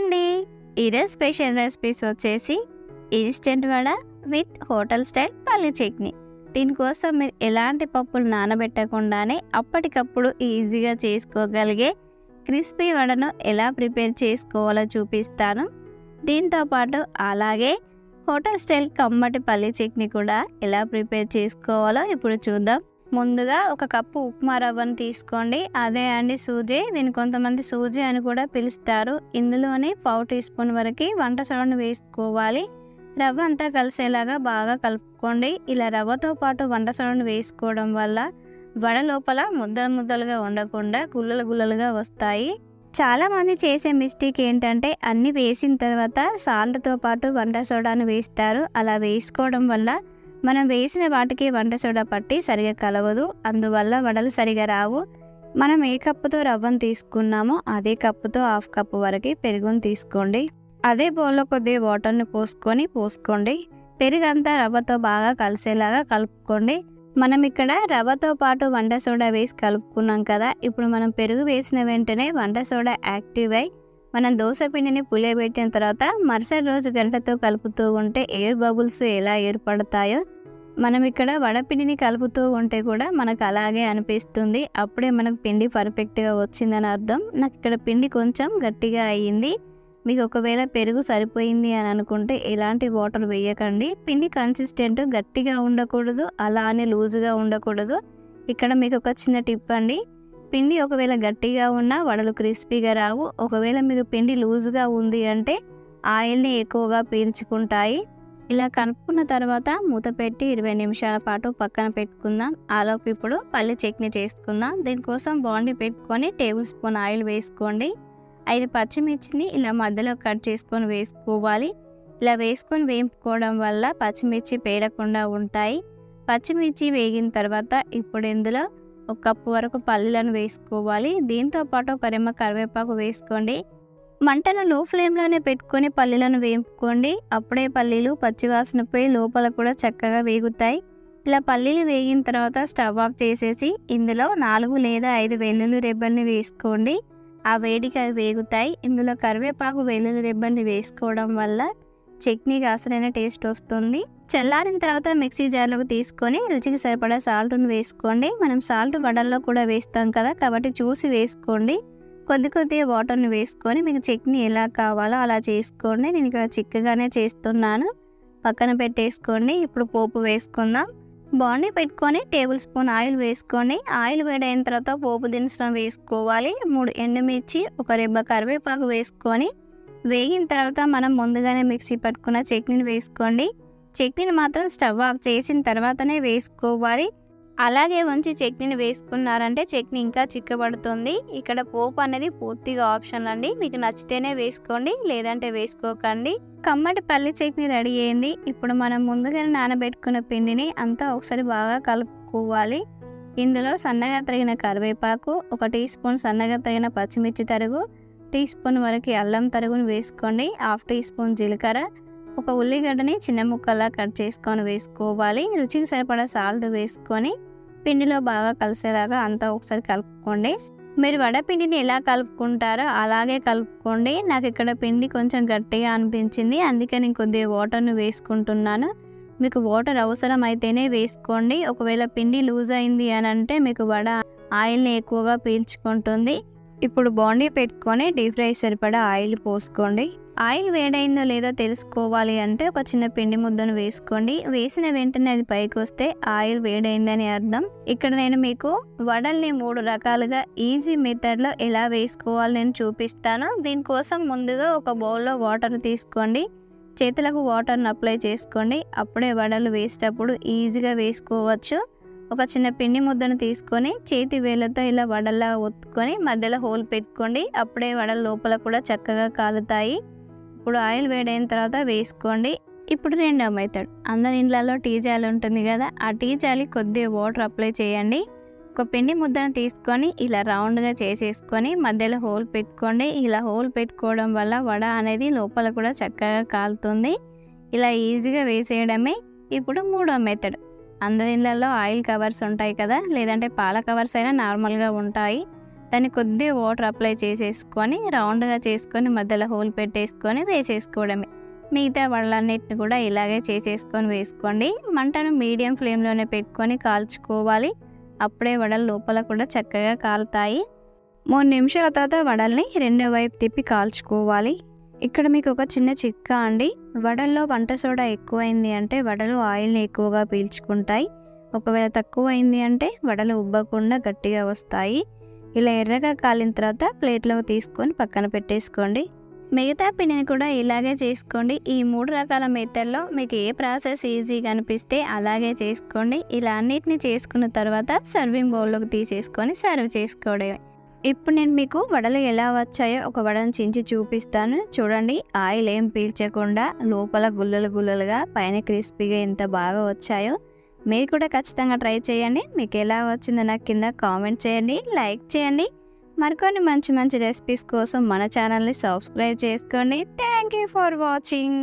అండి ఈరోజు special recipes వచ్చేసి instant vada with hotel style పల్లీ చట్నీ. దీనికోసం మీరు ఎలాంటి పప్పులు నానబెట్టకుండానే అప్పటికప్పుడు ఈజీగా చేసుకోగలిగే క్రిస్పీ వడను ఎలా ప్రిపేర్ చేసుకోవాలో చూపిస్తాను. దీంతో పాటు అలాగే హోటల్ స్టైల్ కమ్మటి పల్లీ చట్నీ కూడా ఎలా ప్రిపేర్ చేసుకోవాలో ఇప్పుడు చూద్దాం. ముందుగా ఒక కప్పు ఉప్మా రవ్వను తీసుకోండి. అదే అండి సూజీ. దీన్ని కొంతమంది సూజీ అని కూడా పిలుస్తారు. ఇందులోనే పావు టీ స్పూన్ వరకు వంట సోడాను వేసుకోవాలి. రవ్వ అంతా కలిసేలాగా బాగా కలుపుకోండి. ఇలా రవ్వతో పాటు వంట సోడాను వేసుకోవడం వల్ల వడ లోపల ముద్దలు ముద్దలుగా ఉండకుండా గుల్లలు గుల్లలుగా వస్తాయి. చాలామంది చేసే మిస్టేక్ ఏంటంటే అన్నీ వేసిన తర్వాత సాల్ట్తో పాటు వంట సోడాను వేస్తారు. అలా వేసుకోవడం వల్ల మనం వేసిన వాటికి వంట సోడా పట్టి సరిగా కలవదు అందువల్ల వడలు సరిగా రావు. మనం ఏ కప్పుతో రవ్వను తీసుకున్నామో అదే కప్పుతో హాఫ్ కప్పు వరకు పెరుగును తీసుకోండి. అదే బౌల్లో కొద్దిగా వాటర్ని పోసుకొని పోసుకోండి. పెరుగు అంతా రవ్వతో బాగా కలిసేలాగా కలుపుకోండి. మనం ఇక్కడ రవ్వతో పాటు వంట సోడా వేసి కలుపుకున్నాం కదా ఇప్పుడు మనం పెరుగు వేసిన వెంటనే వంట సోడా యాక్టివ్ అయి మనం దోశ పిండిని పులియబెట్టిన తర్వాత మరుసటి రోజు గంటతో కలుపుతూ ఉంటే ఎయిర్ బబుల్స్ ఎలా ఏర్పడతాయో మనం ఇక్కడ వడపిండిని కలుపుతూ ఉంటే కూడా మనకు అలాగే అనిపిస్తుంది. అప్పుడే మనకు పిండి పర్ఫెక్ట్గా వచ్చిందని అర్థం. నాకు ఇక్కడ పిండి కొంచెం గట్టిగా అయ్యింది. మీకు ఒకవేళ పెరుగు సరిపోయింది అని అనుకుంటే ఎలాంటి వాటర్ వేయకండి. పిండి కన్సిస్టెంట్ గట్టిగా ఉండకూడదు అలా అని లూజుగా ఉండకూడదు. ఇక్కడ మీకు ఒక చిన్న టిప్ అండి. పిండి ఒకవేళ గట్టిగా ఉన్నా వడలు క్రిస్పీగా రావు. ఒకవేళ మీకు పిండి లూజుగా ఉంది అంటే ఆయిల్ని ఎక్కువగా పీల్చుకుంటాయి. ఇలా కలుపుకున్న తర్వాత మూత పెట్టి ఇరవై నిమిషాల పాటు పక్కన పెట్టుకుందాం. ఆలోపు ఇప్పుడు పల్లి చట్నీ చేసుకుందాం. దీనికోసం బాండి పెట్టుకొని టేబుల్ స్పూన్ ఆయిల్ వేసుకోండి. ఐదు పచ్చిమిర్చిని ఇలా మధ్యలో కట్ చేసుకొని వేసుకోవాలి. ఇలా వేసుకొని వేపుకోవడం వల్ల పచ్చిమిర్చి పేడకుండా ఉంటాయి. పచ్చిమిర్చి వేగిన తర్వాత ఇప్పుడు ఇందులో ఒక కప్పు వరకు పల్లీలను వేసుకోవాలి. దీంతో పాటు ఒక రెమ్మ కరివేపాకు వేసుకోండి. మంటను లో ఫ్లేమ్లోనే పెట్టుకొని పల్లీలను వేపుకోండి. అప్పుడే పల్లీలు పచ్చివాసన పోయి లోపల కూడా చక్కగా వేగుతాయి. ఇలా పల్లీలు వేగిన తర్వాత స్టవ్ ఆఫ్ చేసేసి ఇందులో నాలుగు లేదా ఐదు వెల్లుల్లి రెబ్బల్ని వేసుకోండి. ఆ వేడికి అవి వేగుతాయి. ఇందులో కరివేపాకు వెల్లుల్లి రెబ్బల్ని వేసుకోవడం వల్ల చట్నీకి అసలైన టేస్ట్ వస్తుంది. చల్లారిన తర్వాత మిక్సీ జార్లోకి తీసుకొని రుచికి సరిపడా సాల్ట్ను వేసుకోండి. మనం సాల్ట్ వడల్లో కూడా వేస్తాం కదా కాబట్టి చూసి వేసుకోండి. కొద్ది కొద్దిగా వాటర్ని వేసుకొని మీకు చట్నీ ఎలా కావాలో అలా చేసుకోండి. నేను ఇక్కడ చిక్కగానే చేస్తున్నాను. పక్కన పెట్టేసుకోండి. ఇప్పుడు పోపు వేసుకుందాం. బాండీ పెట్టుకొని టేబుల్ స్పూన్ ఆయిల్ వేసుకోండి. ఆయిల్ వేడైన తర్వాత పోపు దినుసులను వేసుకోవాలి. మూడు ఎండుమిర్చి ఒక రెబ్బ కరివేపాకు వేసుకొని వేగిన తర్వాత మనం ముందుగానే మిక్సీ పట్టుకున్న చట్నీని వేసుకోండి. చట్నీని మాత్రం స్టవ్ ఆఫ్ చేసిన తర్వాతనే వేసుకోవాలి. అలాగే ఉంచి చట్నీని వేసుకున్నారంటే చట్నీ ఇంకా చిక్కబడుతుంది. ఇక్కడ పోపు అనేది పూర్తిగా ఆప్షన్ అండి. మీకు నచ్చితేనే వేసుకోండి లేదంటే వేసుకోకండి. కమ్మటి పల్లి చట్నీ రెడీ అయింది. ఇప్పుడు మనం ముందుగానే నానబెట్టుకున్న పిండిని అంతా ఒకసారి బాగా కలుపుకోవాలి. ఇందులో సన్నగా తరిగిన కరివేపాకు ఒక టీ స్పూన్ సన్నగా తగిన పచ్చిమిర్చి తరుగు టీ స్పూన్ వరకు అల్లం తరుగును వేసుకోండి హాఫ్ టీ స్పూన్ జీలకర్ర ఒక ఉల్లిగడ్డని చిన్న ముక్కలా కట్ చేసుకొని వేసుకోవాలి. రుచికి సరిపడా సాల్ట్ వేసుకొని పిండిలో బాగా కలిసేలాగా అంతా ఒకసారి కలుపుకోండి. మీరు వడపిండిని ఎలా కలుపుకుంటారో అలాగే కలుపుకోండి. నాకు ఇక్కడ పిండి కొంచెం గట్టిగా అనిపించింది. అందుకే నేను కొద్దిగా వాటర్ను వేసుకుంటున్నాను. మీకు వాటర్ అవసరం అయితేనే వేసుకోండి. ఒకవేళ పిండి లూజ్ అయింది అని అంటే మీకు వడ ఆయిల్ని ఎక్కువగా పీల్చుకుంటుంది. ఇప్పుడు బాండీ పెట్టుకొని డీప్ ఫ్రై సరిపడా ఆయిల్ పోసుకోండి. ఆయిల్ వేడైందో లేదో తెలుసుకోవాలి అంటే ఒక చిన్న పిండి ముద్దను వేసుకోండి. వేసిన వెంటనే అది పైకి వస్తే ఆయిల్ వేడైందని అర్థం. ఇక్కడ నేను మీకు వడల్ని మూడు రకాలుగా ఈజీ మెథడ్లో ఎలా వేసుకోవాలి నేను చూపిస్తాను. దీనికోసం ముందుగా ఒక బౌల్లో వాటర్ తీసుకోండి. చేతులకు వాటర్ని అప్లై చేసుకోండి. అప్పుడే వడలు వేసేటప్పుడు ఈజీగా వేసుకోవచ్చు. ఒక చిన్న పిండి ముద్దను తీసుకొని చేతి వేలతో ఇలా వడల్లా ఒత్తుకొని మధ్యలో హోల్ పెట్టుకోండి. అప్పుడే వడల లోపల కూడా చక్కగా కాలుతాయి. ఇప్పుడు ఆయిల్ వేడైన తర్వాత వేసుకోండి. ఇప్పుడు రెండో మెథడ్. అందరి ఇండ్లలో టీ జాలి ఉంటుంది కదా ఆ టీ జాలి కొద్దిగా వాటర్ అప్లై చేయండి. ఒక పిండి ముద్దను తీసుకొని ఇలా రౌండ్గా చేసేసుకొని మధ్యలో హోల్ పెట్టుకోండి. ఇలా హోల్ పెట్టుకోవడం వల్ల వడ అనేది లోపల కూడా చక్కగా కాలుతుంది. ఇలా ఈజీగా వేసేయడమే. ఇప్పుడు మూడో మెథడ్. అందరి ఇళ్ళల్లో ఆయిల్ కవర్స్ ఉంటాయి కదా లేదంటే పాల కవర్స్ అయినా నార్మల్గా ఉంటాయి. దాన్ని కొద్దిగా వాటర్ అప్లై చేసేసుకొని రౌండ్గా చేసుకొని మధ్యలో హోల్ పెట్టేసుకొని వేసేసుకోవడమే. మిగతా వడలన్నిటిని కూడా ఇలాగే చేసేసుకొని వేసుకోండి. మంటను మీడియం ఫ్లేమ్లోనే పెట్టుకొని కాల్చుకోవాలి. అప్పుడే వడలు లోపల కూడా చక్కగా కాలుతాయి. మూడు నిమిషాల తర్వాత వడల్ని రెండో వైపు తిప్పి కాల్చుకోవాలి. ఇక్కడ మీకు ఒక చిన్న చిక్క అండి. వడల్లో వంట సోడా ఎక్కువైంది అంటే వడలు ఆయిల్ని ఎక్కువగా పీల్చుకుంటాయి. ఒకవేళ తక్కువ అయింది అంటే వడలు ఉబ్బకుండా గట్టిగా వస్తాయి. ఇలా ఎర్రగా కాలిన తర్వాత ప్లేట్లోకి తీసుకొని పక్కన పెట్టేసుకోండి. మిగతా పిండిని కూడా ఇలాగే చేసుకోండి. ఈ మూడు రకాల మెథడ్లో మీకు ఏ ప్రాసెస్ ఈజీగా అనిపిస్తే అలాగే చేసుకోండి. ఇలా అన్నిటిని చేసుకున్న తర్వాత సర్వింగ్ బౌల్లోకి తీసేసుకొని సర్వ్ చేసుకోవడమే. ఇప్పుడు నేను మీకు వడలు ఎలా వచ్చాయో ఒక వడను చించి చూపిస్తాను. చూడండి ఆయిల్ ఏం పీల్చకుండా లోపల గుల్లలు గుల్లలుగా పైన క్రిస్పీగా ఎంత బాగా వచ్చాయో మీరు కూడా ఖచ్చితంగా ట్రై చేయండి. మీకు ఎలా వచ్చిందో నాకు కింద కామెంట్ చేయండి లైక్ చేయండి. మరికొన్ని మంచి మంచి రెసిపీస్ కోసం మన ఛానల్ని సబ్స్క్రైబ్ చేసుకోండి. Thank you for watching.